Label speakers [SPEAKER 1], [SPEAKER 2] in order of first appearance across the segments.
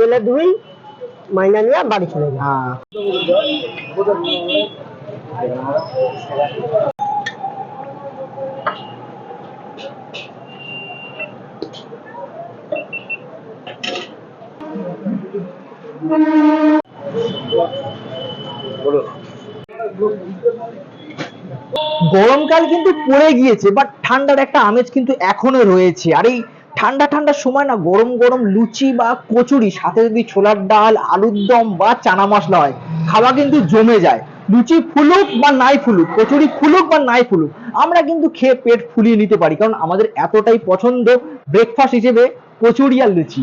[SPEAKER 1] তেলে ধুই মাইনা নিয়ে বাড়ি চলে যাই
[SPEAKER 2] হ্যাঁ। গরমকাল কিন্তু পড়ে গিয়েছে বাট ঠান্ডার একটা আমেজ কিন্তু এখনও রয়েছে। আর এই ঠান্ডা ঠান্ডার সময় না গরম গরম লুচি বা কচুরি, সাথে যদি ছোলার ডাল, আলুর দম বা চানা মশলা হয়, খাওয়া কিন্তু জমে যায়। লুচি ফুলুক বা নাই ফুলুক, কচুরি ফুলুক বা নাই ফুলুক, আমরা কিন্তু খেয়ে পেট ফুলিয়ে নিতে পারি। কারণ আমাদের এতটাই পছন্দ ব্রেকফাস্ট হিসেবে কচুরি আর লুচি।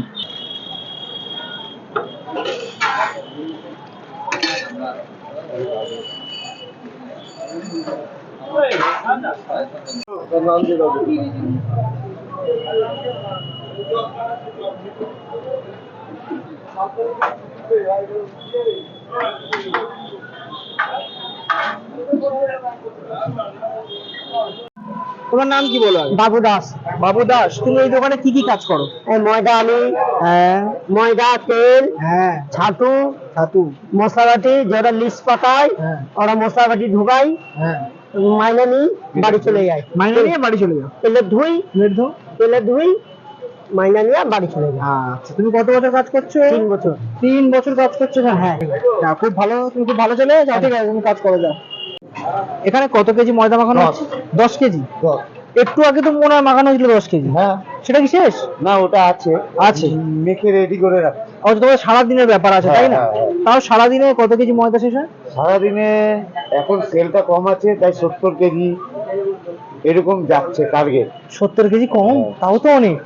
[SPEAKER 2] তোমার নাম কি বলো
[SPEAKER 1] বাবু দাস।
[SPEAKER 2] বাবু দাস তুমি এই দোকানে কি কি কাজ করো?
[SPEAKER 1] ময়দা আমি
[SPEAKER 2] হ্যাঁ।
[SPEAKER 1] ময়দা তেল
[SPEAKER 2] হ্যাঁ।
[SPEAKER 1] ছাতু
[SPEAKER 2] ছাতু।
[SPEAKER 1] মশলাবাটি যেটা লিস্ট পাতায়
[SPEAKER 2] হ্যাঁ।
[SPEAKER 1] ওরা মশলাবাটি ঢুকাই
[SPEAKER 2] হ্যাঁ।
[SPEAKER 1] মাইনা নিই বাড়ি চলে যায়।
[SPEAKER 2] মাইনে নিয়ে বাড়ি চলে যাও।
[SPEAKER 1] তেলে ধুই।
[SPEAKER 2] প্লেট ধো
[SPEAKER 1] তেলে ধুই মাইনা নিয়ে বাড়ি চলে যাই
[SPEAKER 2] আচ্ছা তুমি কত বছর কাজ করছ?
[SPEAKER 1] তিন বছর।
[SPEAKER 2] তিন বছর কাজ করছ হ্যাঁ। খুব ভালো তুমি খুব ভালো ছেলে। যাও ঠিক আছে তুমি কাজ করে যাও। এখানে কত কেজি ময়দা মাখানো হচ্ছে? দশ কেজি? একটু আগে তো মনে হয় মাখানো হয়েছিল দশ কেজি।
[SPEAKER 3] হ্যাঁ।
[SPEAKER 2] সেটা কি শেষ?
[SPEAKER 3] না ওটা আছে।
[SPEAKER 2] আছে।
[SPEAKER 3] মেখে রেডি করে রাখ।
[SPEAKER 2] তোমার সারাদিনের ব্যাপার আছে তাই না?
[SPEAKER 3] হ্যাঁ, হ্যাঁ,
[SPEAKER 2] তাও সারাদিনে কত কেজি ময়দা শেষ হয়?
[SPEAKER 3] সারাদিনে এখন সেলটা কম আছে তাই সত্তর কেজি। এরকম যাচ্ছে টার্গেট
[SPEAKER 2] সত্তর কেজি কম?
[SPEAKER 3] হ্যাঁ।
[SPEAKER 2] তাও তো অনেক।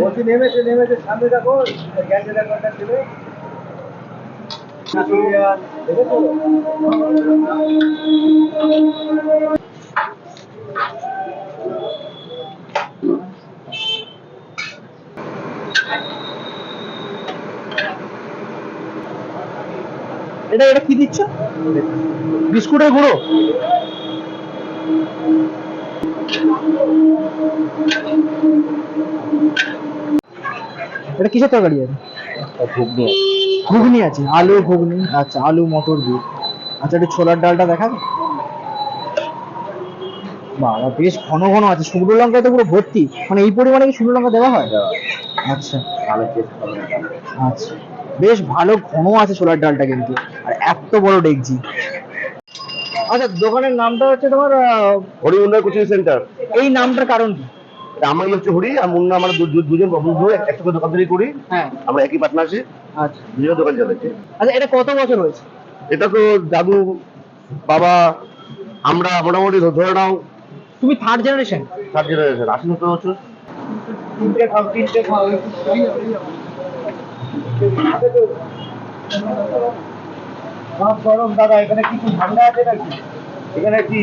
[SPEAKER 3] বলছি নেমেছে নেমেছে সামনে দেখো গ্যাসে দেখো ছেলে।
[SPEAKER 2] এটা এটা কি দিচ্ছ? বিস্কুটের গুঁড়ো। এটা কিসের তরকারি আছে?
[SPEAKER 3] ঘুগনি
[SPEAKER 2] ঘুগনি আছে? আলু ঘুগনি। আচ্ছা আলু মটর দিয়ে আচ্ছা একটু ছোলার ডালটা দেখাবে বাবা বেশ ঘন ঘন আছে। শুকনো লঙ্কা তো পুরো ভর্তি। মানে এই পরিমাণে কি শুকনো লঙ্কা দেওয়া হয়? আচ্ছা। আচ্ছা। বেশ ভালো ঘন আছে ছোলার ডালটা কিন্তু। আর এত বড় ডেকজি আচ্ছা দোকানের নামটা হচ্ছে তোমার আহ,
[SPEAKER 3] হরি উন্নয়ন কোচিং সেন্টার।
[SPEAKER 2] এই নামটার কারণ কি?
[SPEAKER 3] আমার হচ্ছে হরি আর মুন্না আমরা দুজন বন্ধু একসাথে দোকান করি।
[SPEAKER 2] হ্যাঁ।
[SPEAKER 3] আমরা একই পার্টনারশিপ
[SPEAKER 2] আচ্ছা।
[SPEAKER 3] দুজন দোকান চালাচ্ছি
[SPEAKER 2] আচ্ছা এটা কত বছর হয়েছে?
[SPEAKER 3] এটা তো দাদু বাবা আমরা মোটামুটি ধরে নাও
[SPEAKER 2] তুমি থার্ড জেনারেশন
[SPEAKER 3] থার্ড জেনারেশন আশি সত্তর বছর। তিনটে খাও তিনটে খাও গরম দাদা এখানে কিছু ঠান্ডা আছে নাকি? এখানে কি?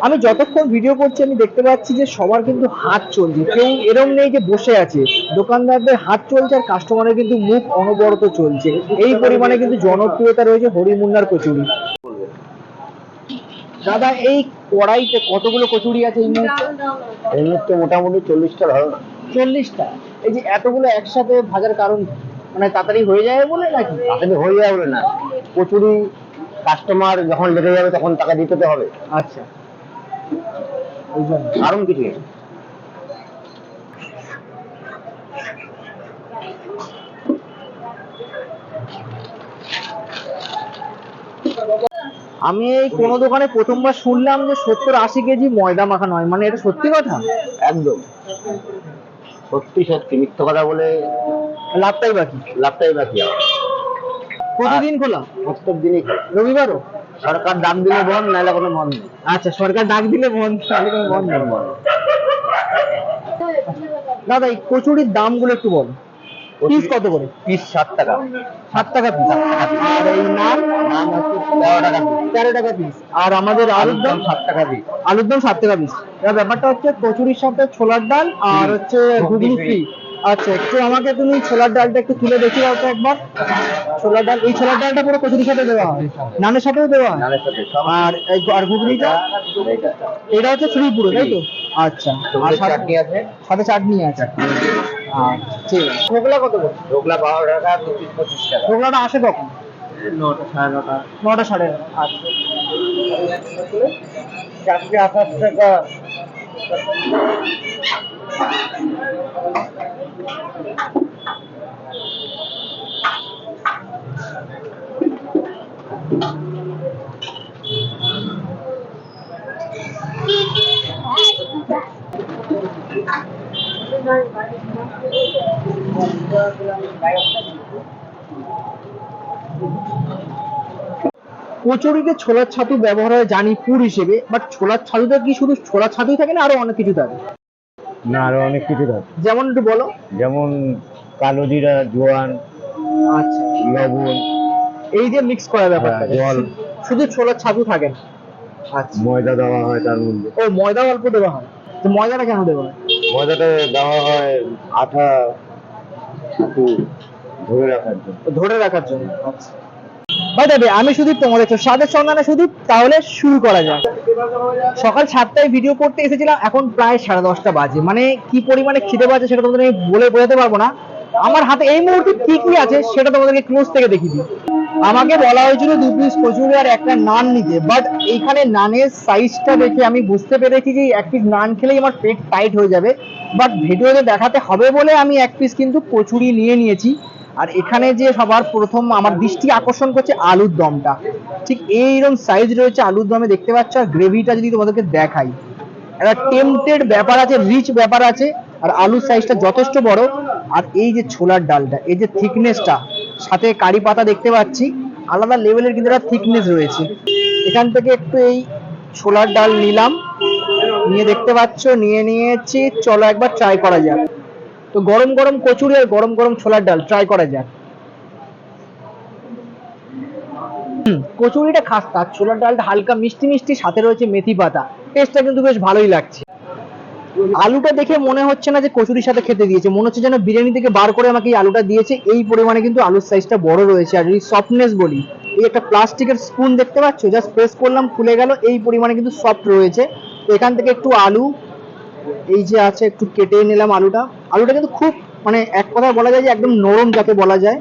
[SPEAKER 2] আমি যতক্ষণ ভিডিও করছি আমি দেখতে পাচ্ছি যে সবার কিন্তু হাত চলছে। কেউ এরম নেই যে বসে আছে। দোকানদারদের হাত চলছে আর কাস্টমারের কিন্তু মুখ অনবরত চলছে। এই পরিমাণে কিন্তু জনপ্রিয়তা রয়েছে হরিমুন্নার কচুরি। দাদা এই কড়াইতে কতগুলো কচুরি আছে এই মুহূর্তে?
[SPEAKER 3] এই মুহূর্তে মোটামুটি চল্লিশটা ধারণা
[SPEAKER 2] চল্লিশটা? এই যে এতগুলো একসাথে ভাজার কারণ মানে তাড়াতাড়ি হয়ে যায় বলে নাকি?
[SPEAKER 3] আসলে হয়ে যাবে বলে না। কচুরি কাস্টমার যখন লেগে যাবে তখন টাকা দিতে হবে।
[SPEAKER 2] আচ্ছা।
[SPEAKER 3] কারণ কিছু। নেই।
[SPEAKER 2] আমি এই কোনো দোকানে প্রথমবার শুনলাম যে সত্তর আশি কেজি ময়দা মাখানো হয় মানে এটা সত্যি কথা?
[SPEAKER 3] একদম। সত্যি সত্যি। মিথ্য কথা বলে
[SPEAKER 2] লাভটাই বাকি।
[SPEAKER 3] লাভটাই বাকি
[SPEAKER 2] প্রতিদিন খোলা?
[SPEAKER 3] প্রত্যেক দিনই খাই।
[SPEAKER 2] রবিবারও?
[SPEAKER 3] সরকার দাম দিলে বন্ধ নাহলে কোনো বন্ধ নেই।
[SPEAKER 2] আচ্ছা সরকার ডাক দিলে বন্ধ তাহলে কোনো বন্ধ নেই। দাদা এই কচুরির দামগুলো একটু বলো। পিস কত করে?
[SPEAKER 3] পিস ষাট টাকা।
[SPEAKER 2] সাত টাকা পিস। আর এই নান
[SPEAKER 3] নাম হচ্ছে তেরো টাকা পিস।
[SPEAKER 2] তেরো টাকা পিস। আর আমাদের আলুর দাম
[SPEAKER 3] সাত টাকা পিস।
[SPEAKER 2] আলুর দম সাত টাকা পিস। এবার ব্যাপারটা হচ্ছে কচুরির সাথে ছোলার ডাল আর হচ্ছে ঘুগনি ফ্রি। আচ্ছা একটু আমাকে তুমি ছোলার ডালটা একটু তুলে দেখি দাও তো একবার। ছোলার ডাল এই ছোলার ডালটা পুরো কচুরির সাথে দেওয়া হয়? নানের সাথেও দেওয়া হয়? আর এই আর ঘুগনিটা? এটা হচ্ছে ফ্রি পুরো তাই তো? আচ্ছা আর
[SPEAKER 3] চাটনি আছে?
[SPEAKER 2] সাথে চাটনি আছে। আচ্ছা ঠিক আছে। ঢোকলা কত করে?
[SPEAKER 3] ঢোকলা বারো টাকা পিস পঁচিশ টাকা।
[SPEAKER 2] ঢোকলাটা আসে কখন?
[SPEAKER 3] নটা সাড়ে নটা।
[SPEAKER 2] নটা সাড়ে নটা। আচ্ছা।
[SPEAKER 3] চারটে আঠাশ টাকা
[SPEAKER 2] কচুরিতে ছোলার ছাতু ব্যবহার হয় জানি পুর হিসেবে বাট ছোলার ছাতুতে কি শুধু ছোলার ছাতুই থাকে না, আরও অনেক কিছু থাকে।
[SPEAKER 3] না আরও অনেক কিছু থাকে।
[SPEAKER 2] যেমন একটু বলো।
[SPEAKER 3] যেমন কালো জিরা জোয়ান
[SPEAKER 2] আচ্ছা।
[SPEAKER 3] লবণ।
[SPEAKER 2] এই যে মিক্স করা ব্যাপারটা
[SPEAKER 3] হ্যাঁ, জল।
[SPEAKER 2] শুধু ছোলার ছাতু থাকে না? আচ্ছা।
[SPEAKER 3] ময়দা দেওয়া হয় তার মধ্যে।
[SPEAKER 2] ও ময়দা অল্প দেওয়া হয়। তো ময়দাটা কেন দেওয়া হয়?
[SPEAKER 3] ময়দাটা দেওয়া হয় আঠা একটু ধরে রাখার জন্য।
[SPEAKER 2] ধরে রাখার জন্য আচ্ছা। বাই আমি শুধু তোমাদের তো স্বাদের সন্ধানে শুধু তাহলে শুরু করা যাক। সকাল সাতটায় ভিডিও করতে এসেছিলাম, এখন প্রায় সাড়ে দশটা বাজে। মানে কি পরিমাণে খিদে বাজে সেটা তোমাদের আমি বলে বোঝাতে পারব না। আমার হাতে এই মুহূর্তে কি কি আছে সেটা তোমাদেরকে ক্লোজ থেকে দেখিয়ে দিই। আমাকে বলা হয়েছিল দু পিস কচুরি আর একটা নান নিতে বাট এইখানে নানের সাইজটা দেখে আমি বুঝতে পেরেছি যে এক পিস নান খেলেই আমার পেট টাইট হয়ে যাবে। বাট ভিডিওতে দেখাতে হবে বলে আমি এক পিস কিন্তু কচুরি নিয়ে নিয়েছি। আর এখানে যে সবার প্রথম আমার দৃষ্টি আকর্ষণ করছে আলুর দমটা। ঠিক এইরকম সাইজ রয়েছে আলুর দমে, দেখতে পাচ্ছ? আর গ্রেভিটা যদি তোমাদেরকে দেখাই, একটা টেম্পটেড ব্যাপার আছে রিচ ব্যাপার আছে, আর আলুর সাইজটা যথেষ্ট বড়। আর এই যে ছোলার ডালটা, এই যে থিকনেসটা সাথে কারি পাতা দেখতে পাচ্ছি, আলাদা লেভেলের কিন্তু একটা থিকনেস রয়েছে। এখান থেকে একটু এই ছোলার ডাল নিলাম, নিয়ে দেখতে পাচ্ছ, নিয়ে নিয়েছি, চলো একবার ট্রাই করা যাক। তো গরম গরম কচুরি আর গরম গরম ছোলার ডাল ট্রাই করা যাক। কচুরিটা খাস্তা, ছোলার ডালটা হালকা মিষ্টি মিষ্টি, সাথে রয়েছে মেথি পাতা। টেস্টটা কিন্তু বেশ ভালোই লাগছে। আলুটা দেখে মনে হচ্ছে না যে কচুরির সাথে খেতে দিয়েছে। মনে হচ্ছে যেন বিরিয়ানি থেকে বার করে আমাকে এই আলুটা দিয়েছে। এই পরিমাণে কিন্তু আলুর সাইজটা বড় রয়েছে। আর যদি সফটনেস বলি, এই একটা প্লাস্টিকের স্পুন দেখতে পাচ্ছ? জাস্ট প্রেস করলাম, খুলে গেল, এই পরিমাণে কিন্তু সফট রয়েছে। এখান থেকে একটু আলু এই যে আছে, একটু কেটে নিলাম আলুটা। আলুটা কিন্তু খুব মানে এক কথায় বলা যায় যে একদম নরম যাকে বলা যায়।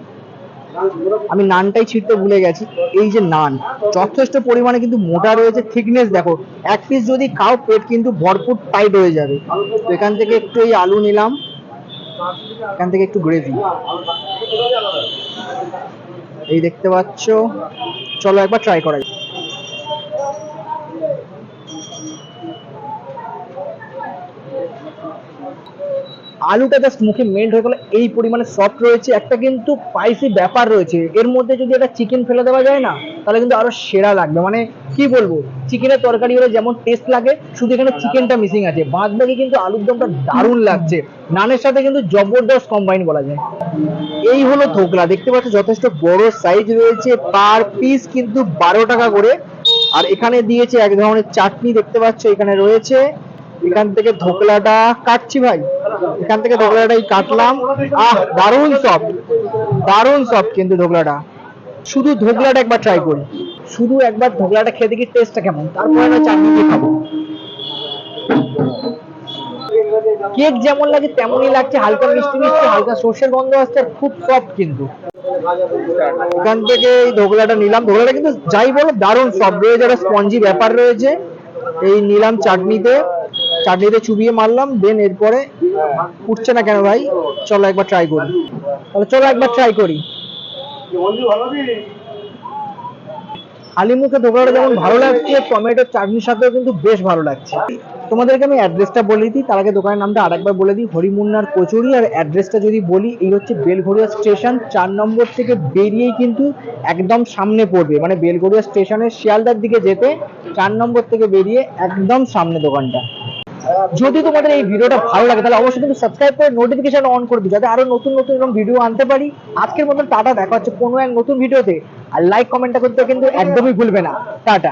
[SPEAKER 2] আমি নানটাই ছিঁড়তে ভুলে গেছি। এই যে নান, যথেষ্ট পরিমাণে কিন্তু মোটা রয়েছে। থিকনেস দেখো, এক পিস যদি খাও, পেট কিন্তু ভরপুর টাইট হয়ে যাবে। তো এখান থেকে একটু এই আলু নিলাম। এখান থেকে একটু গ্রেভি এই দেখতে পাচ্ছ? চলো একবার ট্রাই করা আলুটা জাস্ট মুখে মেল্ট হয়ে গেলো এই পরিমাণে সফট রয়েছে। একটা কিন্তু স্পাইসি ব্যাপার রয়েছে। এর মধ্যে যদি একটা চিকেন ফেলে দেওয়া যায় না, তাহলে কিন্তু আরও সেরা লাগবে। মানে কি বলব? চিকেনের তরকারি হলে যেমন টেস্ট লাগে, শুধু এখানে চিকেনটা মিসিং আছে। বাদ বাকি কিন্তু আলুর দমটা দারুণ লাগছে। নানের সাথে কিন্তু জবরদস্ত কম্বাইন বলা যায়। এই হলো ধোকলা। দেখতে পাচ্ছ যথেষ্ট বড় সাইজ রয়েছে। পার পিস কিন্তু বারো টাকা করে। আর এখানে দিয়েছে এক ধরনের চাটনি। দেখতে পাচ্ছ এখানে রয়েছে এখান থেকে ধোকলাটা কাটছি ভাই। এখান থেকে ধোকলাটাই কাটলাম। আহ, দারুণ সফট দারুণ সফট কিন্তু ধোকলাটা। শুধু ধোকলাটা একবার ট্রাই করি। শুধু একবার ধোকলাটা খেয়ে দেখি টেস্টটা কেমন। তারপরে না চাটনি দিয়ে খাব। কেক যেমন লাগে তেমনই লাগছে। হালকা মিষ্টি মিষ্টি, হালকা সর্ষের গন্ধ আসছে, আর খুব সফট কিন্তু। এখান থেকে এই ধোকলাটা নিলাম। ধোকলাটা কিন্তু যাই বলো দারুণ সব রয়েছে একটা স্পঞ্জি ব্যাপার রয়েছে। এই নিলাম চাটনিতে। চাটনিতে চুবিয়ে মারলাম দেন এরপরে উঠছে না কেন ভাই? চলো একবার ট্রাই করি। তাহলে চলো একবার ট্রাই করি। খালি মুখে ধোকলাটা যেমন ভালো লাগছে, টমেটোর চাটনির সাথেও কিন্তু বেশ ভালো লাগছে। তোমাদেরকে আমি অ্যাড্রেসটা বলে দিই, তার আগে দোকানের নামটা আরেকবার বলে দিই, হরিমুন্নার কচুরি, আর অ্যাড্রেসটা যদি বলি, এই হচ্ছে বেলঘড়িয়া স্টেশন, চার নম্বর থেকে বেরিয়েই কিন্তু একদম সামনে পড়বে মানে বেলঘড়িয়া স্টেশনের শিয়ালদার দিকে যেতে চার নম্বর থেকে বেরিয়ে একদম সামনে দোকানটা। যদি তোমাদের এই ভিডিওটা ভালো লাগে, তাহলে অবশ্যই কিন্তু সাবস্ক্রাইব করে নোটিফিকেশন অন করে দিও, যাতে আরও নতুন নতুন এরকম ভিডিও আনতে পারি। আজকের মতন টাটা, দেখা হচ্ছে কোনো এক নতুন ভিডিওতে আর লাইক কমেন্টটা করতে কিন্তু একদমই ভুলবে না। টাটা।